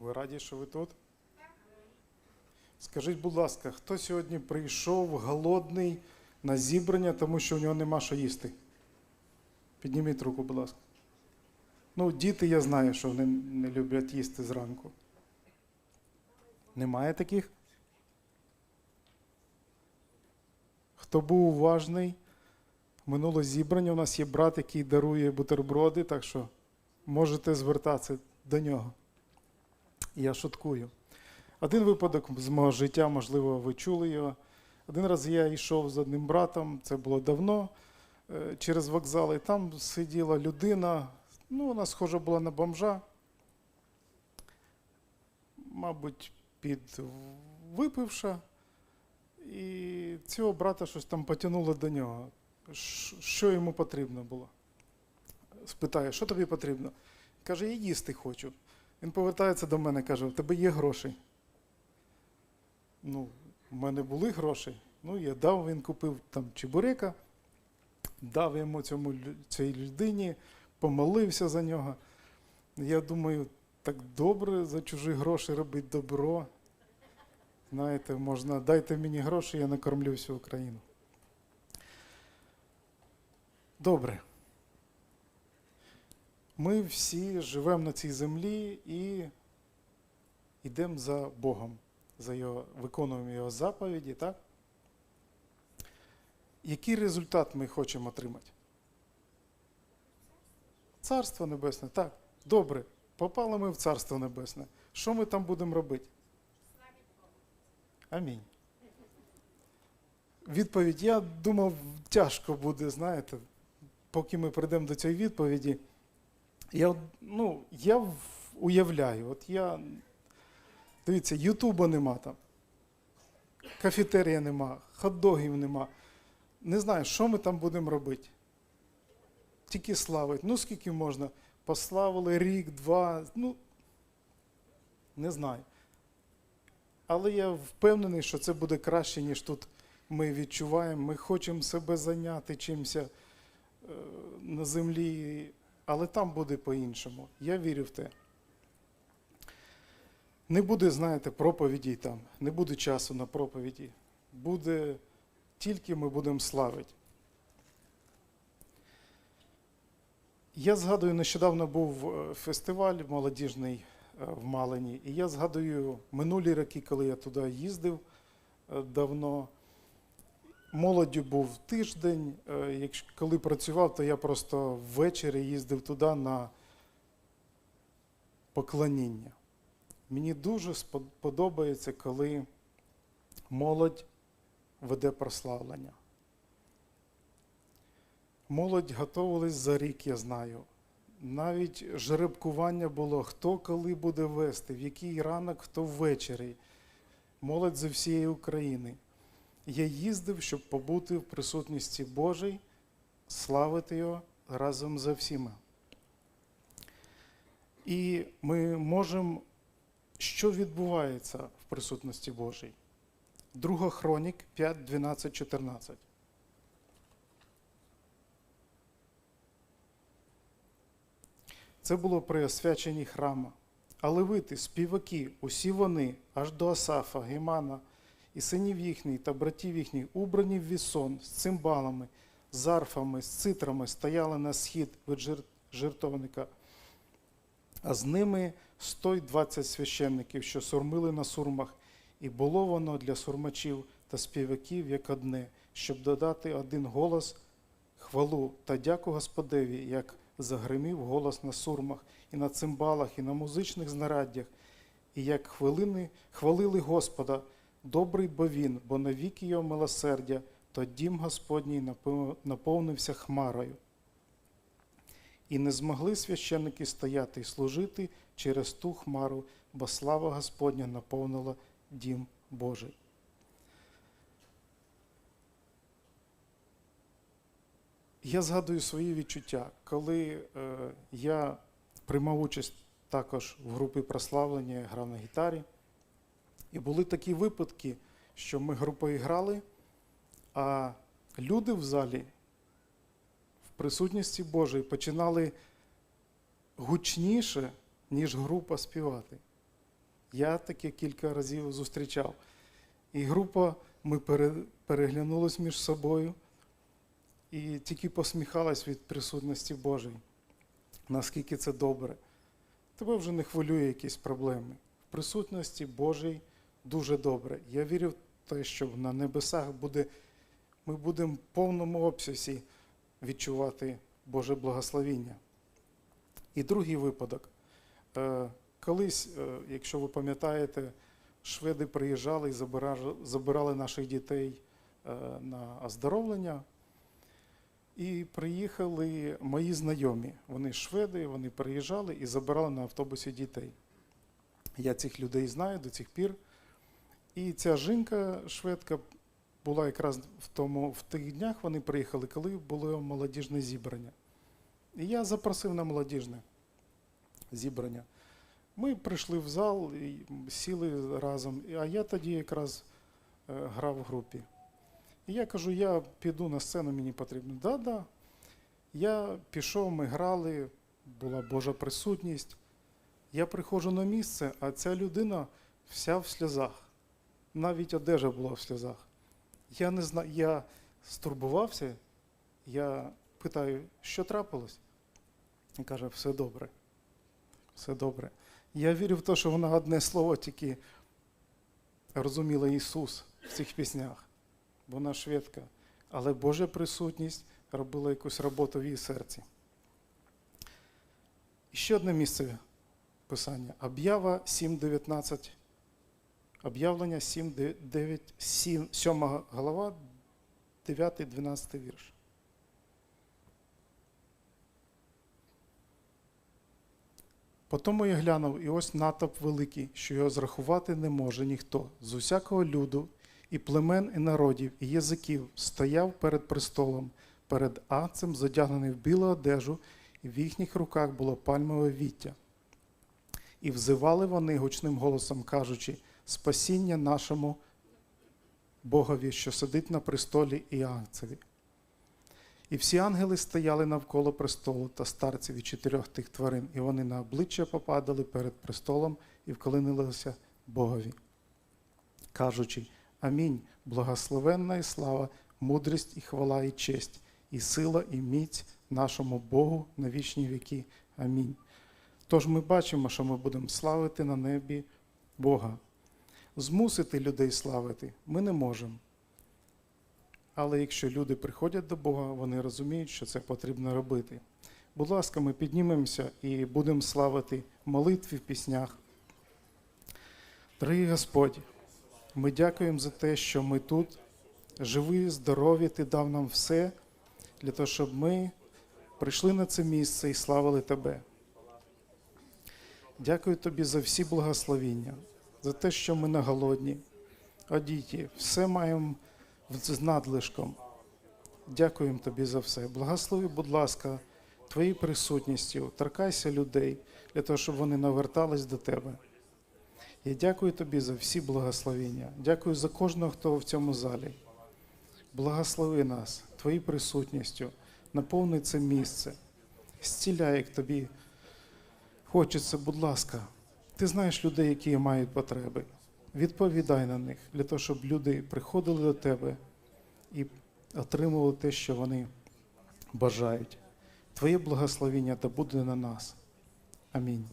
Ви раді, що ви тут? Скажіть, будь ласка, хто сьогодні прийшов голодний на зібрання, тому що у нього нема що їсти? Підніміть руку, будь ласка. Ну, діти, я знаю, що вони не люблять їсти зранку. Немає таких? Хто був уважний? Минуле зібрання у нас є брат, який дарує бутерброди, так що можете звертатися до нього. Я шуткую. Один випадок з мого життя, можливо, ви чули його. Один раз я йшов з одним братом, це було давно, е, через вокзал, і там сиділа людина, ну, вона схожа була на бомжа, мабуть, підвипивша, і цього брата щось там потягнуло до нього. Що йому потрібно було? Спитаю, що тобі потрібно? Каже, я їсти хочу. Він повертається до мене і каже: у тебе є гроші. Ну, в мене були гроші. Ну, я дав, він купив там чебурека, дав йому цьому, цій людині, помолився за нього. Я думаю, так добре за чужі гроші робити добро. Знаєте, можна, дайте мені гроші, я накормлю всю Україну. Добре. Ми всі живемо на цій землі і йдемо за Богом, за його, виконуємо Його заповіді, так? Який результат ми хочемо отримати? Царство Небесне, так. Добре. Попали ми в Царство Небесне. Що ми там будемо робити? Амінь. Відповідь, я думав, тяжко буде, знаєте, поки ми прийдемо до цієї відповіді. Я, ну, я уявляю, от я. Дивіться, Ютуба нема там, кафетерія нема, хот-догів нема. Не знаю, що ми там будемо робити. Тільки славить. Ну, скільки можна? Пославили рік, два. Ну, не знаю. Але я впевнений, що це буде краще, ніж тут ми відчуваємо. Ми хочемо себе зайняти чимось е, на землі, але там буде по-іншому. Я вірю в те. Не буде, знаєте, проповіді там, не буде часу на проповіді. Буде тільки ми будемо славити. Я згадую, нещодавно був е, фестиваль молодіжний е, в Малині, і я згадую минулі роки, коли я туди їздив е, давно. Молоддю був тиждень. е, коли працював, то я просто ввечері їздив туди на поклоніння. Мені дуже подобається, коли молодь веде прославлення. Молодь готувалась за рік, я знаю. Навіть жеребкування було, хто коли буде вести, в який ранок, хто ввечері. Молодь з всієї України. Я їздив, щоб побути в присутності Божій, славити Його разом за всіма. І ми можемо, що відбувається в присутності Божій. Друга хронік 5, 12, 14. Це було при освяченні храму. А левити, співаки, усі вони, аж до Асафа, Гемана, і синів їхніх та братів їхніх, убрані в вісон з цимбалами, з арфами, з цитрами, стояли на схід від жер- жертовника, а з ними 120 священників, що сурмили на сурмах, і було воно для сурмачів та співаків як одне, щоб додати один голос хвалу та дяку Господеві, як загримів голос на сурмах, і на цимбалах, і на музичних знараддях, і як хвилини хвалили Господа, добрий бо він, бо навіки його милосердя, то дім Господній наповнився хмарою. І не змогли священники стояти і служити через ту хмару, бо слава Господня наповнила дім Божий. Я згадую свої відчуття, коли е, я приймав участь також в групі прославлення, я грав на гітарі. І були такі випадки, що ми групою грали, а люди в залі в присутності Божої починали гучніше, ніж група співати. Я таке кілька разів зустрічав. І група, ми пере, переглянулись між собою і тільки посміхалась від присутності Божої. Наскільки це добре. Тебе вже не хвилює якісь проблеми. В присутності Божій дуже добре. Я вірю в те, що на небесах буде, ми будемо в повному обсязі відчувати Боже благословіння. І другий випадок. Е, Колись, е, якщо ви пам'ятаєте, шведи приїжджали і забирали, наших дітей е, на оздоровлення. І приїхали мої знайомі. Вони шведи, вони приїжджали і забирали на автобусі дітей. Я цих людей знаю до цих пір. І ця жінка шведка була якраз в, тому, в тих днях, вони приїхали, коли було молодіжне зібрання. І я запросив на молодіжне зібрання. Ми прийшли в зал і сіли разом, а я тоді якраз е, грав в групі. І я кажу, я піду на сцену, мені потрібно. Да, да. Я пішов, ми грали, була Божа присутність. Я приходжу на місце, а ця людина вся в сльозах. Навіть одежа була в сльозах. Я не знаю, я стурбувався, я питаю, що трапилось? Він каже, все добре. Все добре. Я вірю в те, що вона одне слово тільки розуміла Ісус в цих піснях. Вона шведка. Але Божа присутність робила якусь роботу в її серці. І ще одне місце писання. Об'ява 7.19. Об'явлення 7.9, 7, 7 глава, 9-12 вірш. Потому я глянув, і ось натовп великий, що його зрахувати не може ніхто. З усякого люду, і племен, і народів, і язиків стояв перед престолом, перед адцем, задягнений в білу одежу, і в їхніх руках було пальмове віття. І взивали вони гучним голосом, кажучи, спасіння нашому Богові, що сидить на престолі і ангцеві. І всі ангели стояли навколо престолу та старців і чотирьох тих тварин, і вони на обличчя попадали перед престолом і вклонилися Богові, кажучи: Амінь, благословенна і слава, мудрість і хвала, і честь, і сила, і міць нашому Богу на вічні віки. Амінь. Тож ми бачимо, що ми будемо славити на небі Бога. Змусити людей славити ми не можемо. Але якщо люди приходять до Бога, вони розуміють, що це потрібно робити. Будь ласка, ми піднімемося і будемо славити молитві в піснях. Дорогий Господь, ми дякуємо за те, що ми тут живі, здорові, Ти дав нам все для того, щоб ми прийшли на це місце і славили Тебе. Дякую Тобі за всі благословіння, за те, що ми не голодні. О, діті, все маємо з надлишком. Дякуємо тобі за все. Благослови, будь ласка, твоєю присутністю, торкайся людей для того, щоб вони навертались до тебе. Я дякую тобі за всі благословення. Дякую за кожного, хто в цьому залі. Благослови нас твоєю присутністю, наповни це місце, зціляй, як тобі хочеться, будь ласка. Ти знаєш людей, які мають потреби. Відповідай на них для того, щоб люди приходили до тебе і отримували те, що вони бажають. Твоє благословіння та буде на нас. Амінь.